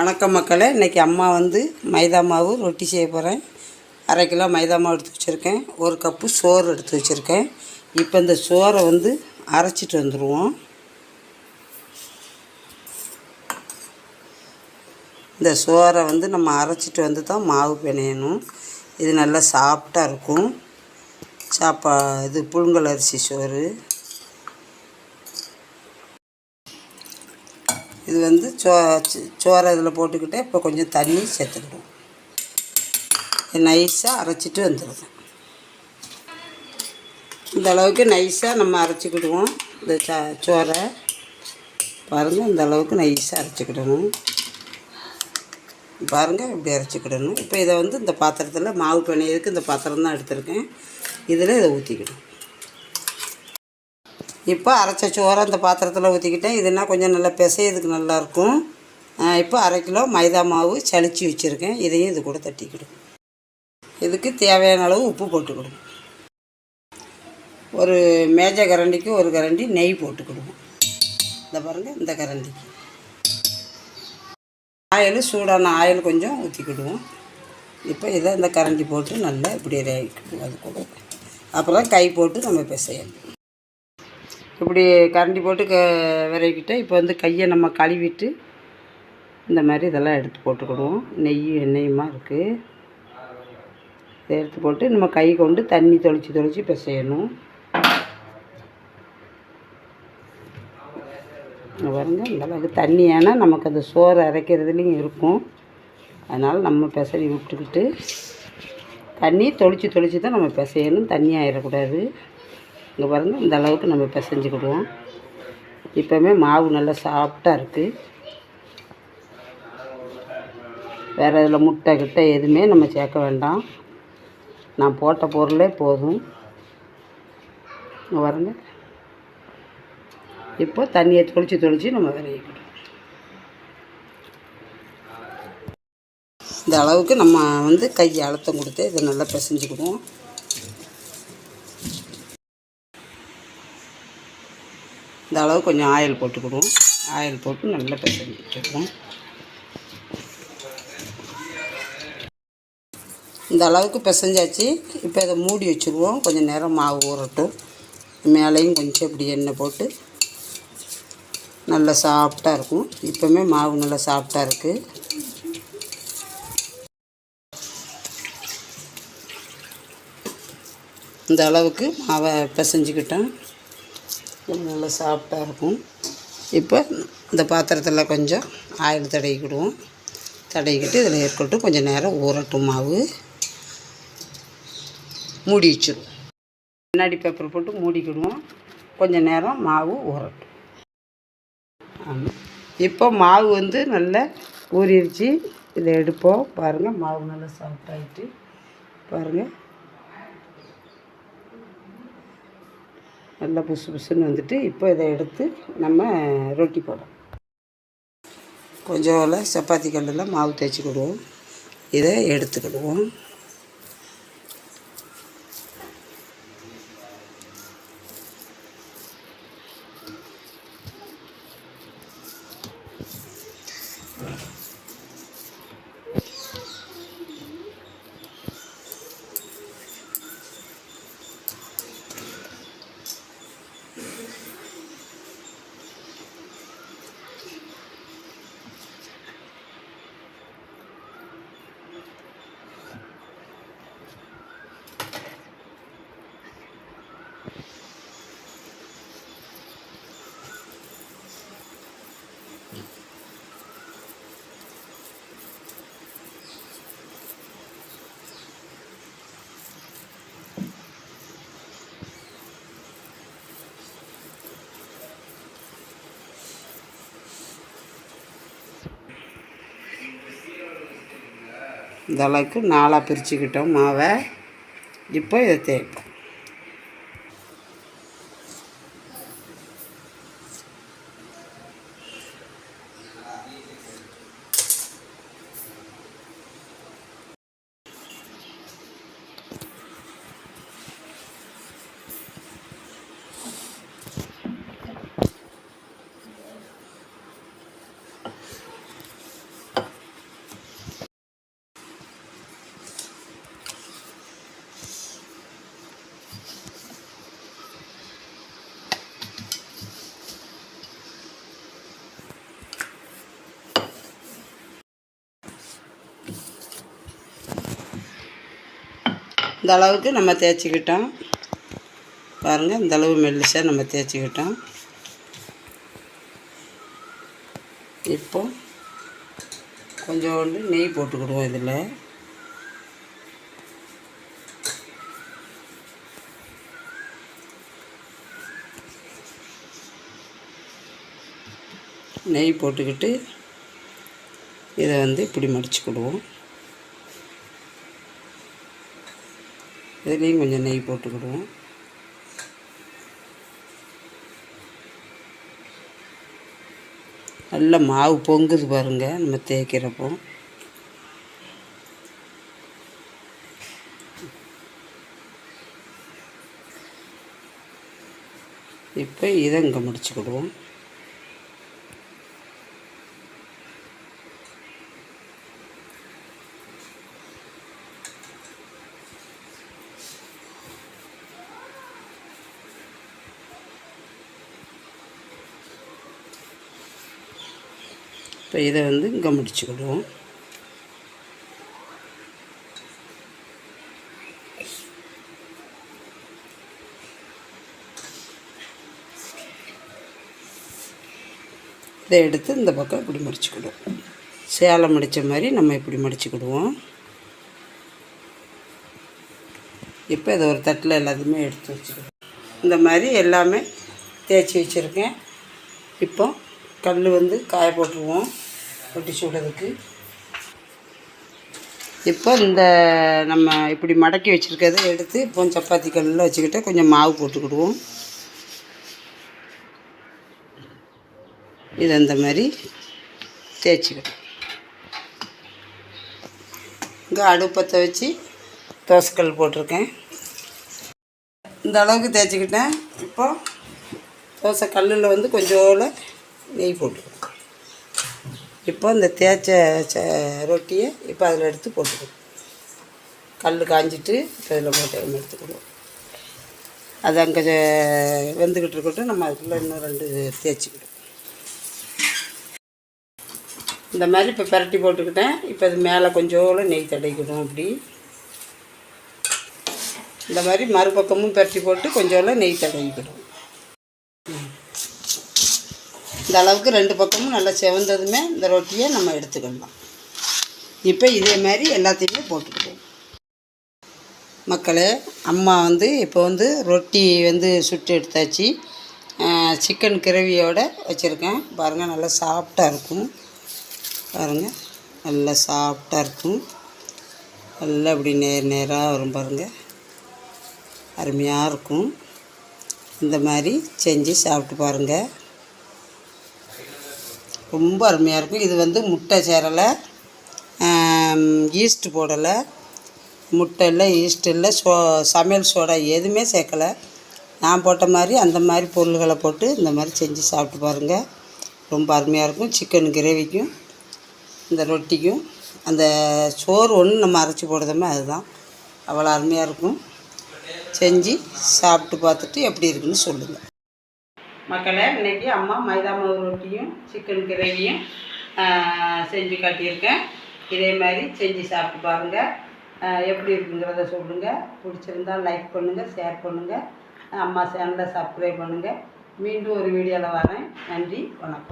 வணக்கம் மக்களை இன்றைக்கி அம்மா வந்து மைதா மாவு ரொட்டி செய்ய போகிறேன் அரை கிலோ மைதா மாவு எடுத்து வச்சுருக்கேன். ஒரு கப்பு சோறு எடுத்து வச்சுருக்கேன். இப்போ இந்த சோறை வந்து அரைச்சிட்டு வந்துடுவோம் இந்த சோறை வந்து நம்ம அரைச்சிட்டு வந்து தான் மாவு பிணையணும். இது நல்லா சாஃப்டாக இருக்கும். சாப்பா இது புழுங்கல் அரிசி சோறு. இது வந்து சோ சோறை இதில் போட்டுக்கிட்டு இப்போ கொஞ்சம் தண்ணி சேர்த்துக்கிடுவோம் நைஸாக அரைச்சிட்டு வந்துடுவோம் இந்த அளவுக்கு நைஸாக நம்ம அரைச்சிக்கிடுவோம் இந்த ச சோறை. பாருங்கள் இந்த அளவுக்கு நைஸாக அரைச்சிக்கிடணும். பாருங்கள் இப்படி அரைச்சிக்கிடணும். இப்போ இதை வந்து இந்த பாத்திரத்தில் மாவு பிணையதுக்கு இந்த பாத்திரம் தான் எடுத்திருக்கேன். இதில் இதை ஊற்றிக்கிடும் இப்போ அரைச்ச சோறை அந்த பாத்திரத்தில் ஊற்றிக்கிட்டேன் இதுனால் கொஞ்சம் நல்லா பிசையதுக்கு நல்லாயிருக்கும் இப்போ அரை கிலோ மைதா மாவு சளிச்சு வச்சுருக்கேன். இதையும் இது கூட தட்டிக்கிடும் இதுக்கு தேவையான அளவு உப்பு போட்டுக்கிடுவோம் ஒரு மேஜ கரண்டிக்கு ஒரு கரண்டி நெய் போட்டுக்கிடுவோம் இந்த பாருங்கள் இந்த கரண்டிக்கு ஆயில் சூடான ஆயில் கொஞ்சம் ஊற்றிக்கிடுவோம் இப்போ இதை இந்த கரண்டி போட்டு நல்லா இப்படி இறக்கிடுவோம் அது கூட. அப்புறம் கை போட்டு நம்ம பிசையணும் இப்படி கரண்டி போட்டு க விரைக்கிட்டு இப்போ வந்து கையை நம்ம கழுவிட்டு இந்த மாதிரி இதெல்லாம் எடுத்து போட்டுக்கிடுவோம். நெய் எண்ணெயுமா இருக்குது இதை எடுத்து போட்டு நம்ம கை கொண்டு தண்ணி தொளிச்சு தொளிச்சு பிசையணும். இங்க பாருங்க இந்த அளவுக்கு தண்ணி ஏன்னா நமக்கு அந்த சோறு அரைக்கிறதுலையும் இருக்கும். அதனால் நம்ம பிசறி விட்டுக்கிட்டு தண்ணி தொளிச்சு தொளிச்சு தான் நம்ம பிசையணும். தண்ணி ஆயிடக்கூடாது இங்கே பாருங்கள் இந்த அளவுக்கு நம்ம பிசைஞ்சுக்கிடுவோம். இப்போவுமே மாவு நல்லா சாஃப்டாக இருக்குது வேறு இதில் முட்டை கிட்ட எதுவுமே நம்ம சேர்க்க வேண்டாம். நான் போட்ட பொருளே போதும். இங்கே பாருங்க. இப்போ தண்ணியை தொளிச்சு தொளிச்சு நம்ம விரைக்கணும் இந்த அளவுக்கு நம்ம வந்து கையை அழுத்தம் கொடுத்து இதை நல்லா பிசைஞ்சுக்கிடுவோம். இந்த அளவு கொஞ்சம் ஆயில் போட்டுக்கிடுவோம். ஆயில் போட்டு நல்லா பிசைஞ்சிட்டுருவோம் இந்த அளவுக்கு பிசைஞ்சாச்சு. இப்போ இதை மூடி வச்சுருவோம். கொஞ்சம் நேரம் மாவு ஊறட்டும். மேலேயும் கொஞ்சம் இப்படி எண்ணெய் போட்டு நல்லா சாஃப்டாக இருக்கும். இப்போவுமே மாவு நல்லா சாஃப்டாக இருக்குது இந்த அளவுக்கு மாவை பிசைஞ்சிக்கிட்டேன். நல்லா சாஃப்டாக இருக்கும். இப்போ இந்த பாத்திரத்தில் கொஞ்சம் ஆயில் தடவிக்கிடுவோம். தடவிக்கிட்டு இதில் இருக்கட்டும் கொஞ்சம் நேரம் ஊறட்டும் மாவு. மூடி வச்சிடுவோம். கண்ணாடி பேப்பர் போட்டு மூடிக்கிடுவோம். கொஞ்சம் நேரம் மாவு ஊறட்டும். ஆமாம் இப்போ மாவு வந்து நல்லா ஊறிடுச்சு இதை எடுப்போம். பாருங்கள் மாவு நல்லா சாஃப்டாகிட்டு பாருங்கள் நல்லா புசு புசுன்னு வந்துட்டு இப்போ இதை எடுத்து நம்ம ரொட்டி போடுறோம். கொஞ்சம் சப்பாத்தி கல்லில் மாவு தேய்ச்சிக்கிடுவோம் இதை எடுத்துக்கிடுவோம். இந்த அளவுக்கு நாலாக பிரிச்சுக்கிட்டோம் மாவை. இப்போ இதை தேய்ப்போம். இந்த அளவுக்கு நம்ம தேய்ச்சிக்கிட்டோம். பாருங்கள் இந்த அளவு மெல்லிசாக நம்ம தேய்ச்சிக்கிட்டோம். இப்போ கொஞ்சோண்டு நெய் போட்டுக்கிடுவோம் இதில். நெய் போட்டுக்கிட்டு இதை வந்து இப்படி மடிச்சுக்கிடுவோம். இதுலேயும் கொஞ்சம் நெய் போட்டுக்கிடுவோம். நல்ல மாவு பொங்குது பாருங்க நம்ம தேய்க்கிறப்போ. இப்போ இதை இங்கே முடிச்சுக்கிடுவோம். இப்போ இதை வந்து இங்கே முடிச்சுக்கிடுவோம் இதை எடுத்து இந்த பக்கம் இப்படி முடிச்சுக்கிடுவோம் சேலை முடித்த மாதிரி நம்ம இப்படி முடிச்சுக்கிடுவோம். இப்போ இதை ஒரு தட்டில் எல்லாத்தையுமே எடுத்து வச்சுக்கிடுவோம் இந்த மாதிரி எல்லாமே தேய்ச்சி வச்சுருக்கேன். இப்போ கல் வந்து காய போட்டுருவோம். ரொட்டி சுடுறதுக்கு. இப்போ இந்த நம்ம இப்படி மடக்கி வச்சுருக்கிறத எடுத்து இப்போ சப்பாத்தி கல்லில் வச்சுக்கிட்டு கொஞ்சம் மாவு போட்டுக்கிடுவோம். இது அந்த மாதிரி தேய்ச்சிக்கிடும் இங்கே அடுப்பத்தை வச்சு தோசைக்கல் போட்டிருக்கேன். இந்த அளவுக்கு தேய்ச்சிக்கிட்டேன். இப்போ தோசை கல்லில் வந்து கொஞ்சோல நெய் போட்டுக்கணும். இப்போ இந்த தேய்ச்ச ச ரொட்டியை இப்போ அதில் எடுத்து போட்டுக்கணும். கல் காஞ்சிட்டு இப்போ இதில் போட்டு எடுத்துக்கணும். அது அங்கே வெந்துக்கிட்டு இருக்கட்டும் நம்ம அதுக்குள்ளே இன்னும் ரெண்டு தேய்ச்சிக்கிடும் இந்த மாதிரி இப்போ பரட்டி போட்டுக்கிட்டேன். இப்போ அது மேலே கொஞ்சோளம் நெய் தடைக்கணும் அப்படி. இந்த மாதிரி மறுபக்கமும் பரட்டி போட்டு கொஞ்சோளம் நெய் தடவிக்கணும். இந்த அளவுக்கு ரெண்டு பக்கமும் நல்லா செவந்ததுமே இந்த ரொட்டியை நம்ம எடுத்துக்கலாம். இப்போ இதே மாதிரி எல்லாத்தையுமே போட்டுக்கிடுவோம். மக்களே அம்மா வந்து இப்போ வந்து ரொட்டி வந்து சுட்டு எடுத்தாச்சு. சிக்கன் கிரவியோட வச்சுருக்கேன். பாருங்கள் நல்லா சாஃப்டாக இருக்கும். பாருங்கள் நல்லா சாஃப்டாக இருக்கும். நல்லா அப்படி நேர் நேராக வரும் பாருங்கள் அருமையாக இருக்கும். இந்த மாதிரி செஞ்சு சாப்பிட்டு பாருங்கள் ரொம்ப அருமையாக இருக்கும். இது வந்து முட்டை சேரலை. ஈஸ்ட் போடலை. முட்டை இல்லை ஈஸ்ட் இல்லை. சோ சமையல் சோடா எதுவுமே சேர்க்கலை. நான் போட்ட மாதிரி அந்த மாதிரி பொருள்களை போட்டு இந்த மாதிரி செஞ்சு சாப்பிட்டு பாருங்கள் ரொம்ப அருமையாக இருக்கும். சிக்கன் கிரேவிக்கும் இந்த ரொட்டிக்கும் அந்த சோறு ஒன்று நம்ம அரைச்சி போடுறதுமே அதுதான். அவ்வளோ அருமையாக இருக்கும். செஞ்சு சாப்பிட்டு பார்த்துட்டு எப்படி இருக்குன்னு சொல்லுங்கள் மக்களை இன்றைக்கி அம்மா மைதா மாவு ரொட்டியும் சிக்கன் கிரேவியும் செஞ்சு காட்டியிருக்கேன். இதே மாதிரி செஞ்சு சாப்பிட்டு பாருங்கள் எப்படி இருக்குங்கிறத சொல்லுங்கள் பிடிச்சிருந்தா லைக் பண்ணுங்கள் ஷேர் பண்ணுங்கள் அம்மா சேனலை சப்ஸ்கிரைப் பண்ணுங்கள் மீண்டும் ஒரு வீடியோவில் வரேன். நன்றி வணக்கம்.